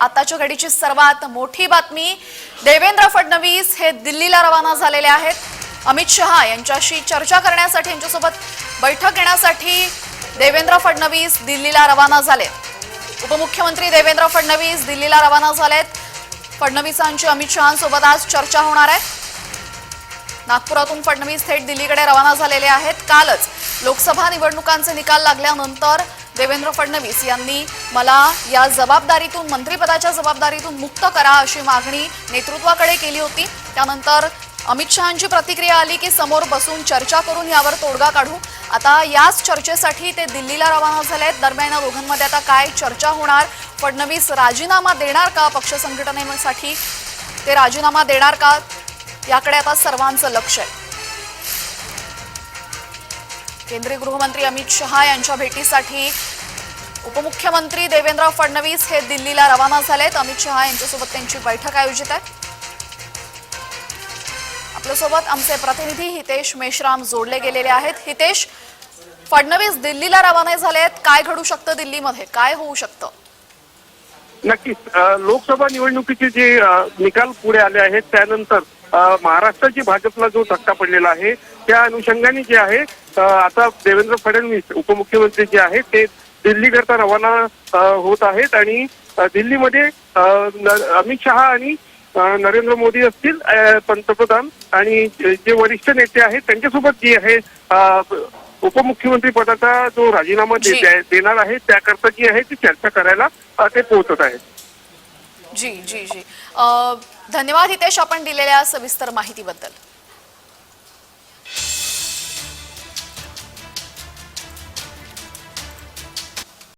आताच्या घडीची सर्वात मोठी बातमी देवेंद्र फडणवीस हे दिल्लीला रवाना झालेले आहेत. अमित शहा यांच्याशी चर्चा करण्यासाठी यांच्यासोबत बैठक घेण्यासाठी देवेंद्र फडणवीस दिल्लीला रवाना झाले. उपमुख्यमंत्री देवेंद्र फडणवीस दिल्लीला रवाना झालेत. फडणवीसांची अमित शहांसोबत आज चर्चा होणार आहे. नागपुरातून फडणवीस थेट दिल्लीकडे रवाना झालेले आहेत. कालच लोकसभा निवडणुकांचे निकाल लागल्यानंतर देवेंद्र फडणवीस यांनी मला या जबाबदारीतून मंत्रिपदाच्या जबाबदारीतून मुक्त करा अशी मागणी नेतृत्वाकडे केली होती. त्यानंतर अमित शहांची प्रतिक्रिया आली की समोर बसून चर्चा करून यावर तोडगा काढू. आता याच चर्चेसाठी ते दिल्लीला रवाना झाले आहेत. दरम्यान या दोघांमध्ये आता काय चर्चा होणार? फडणवीस राजीनामा देणार का पक्ष संघटनेसाठी? ते राजीनामा देणार का? याकडे आता सर्वांचं लक्ष आहे. केंद्रीय गृहमंत्री अमित शहा यांच्या भेटीसाठी उपमुख्यमंत्री देवेंद्र फडणवीस हे दिल्लीला रवाना झालेत. अमित शहा यांच्यासोबत त्यांची बैठक आयोजित आहे. आपल्यासोबत आमचे प्रतिनिधी हितेश मेश्राम जोडले गेलेले आहेत. हितेश फडणवीस दिल्लीला रवाना झालेत. काय घडू शकतं दिल्लीमध्ये? काय होऊ शकतं? नक्कीच. लोकसभा निवडणुकीचे जे निकाल पुढे आले आहेत त्यानंतर महाराष्ट्राची भाजपला जो धक्का पडलेला आहे त्या अनुषंगाने जे आहे आता देवेंद्र फडणवीस उपमुख्यमंत्री जे आहेत ते दिल्लीकरता रवाना होत आहेत आणि दिल्लीमध्ये अमित शहा आणि नरेंद्र मोदी असतील पंतप्रधान आणि जे वरिष्ठ नेते आहेत त्यांच्यासोबत जी आहे उपमुख्यमंत्री पदाचा जो राजीनामा देणार आहे त्याकरता जी आहे ती चर्चा करायला ते पोहोचत आहेत. जी जी जी. धन्यवाद हितेश आपण दिलेल्या सविस्तर माहितीबद्दल.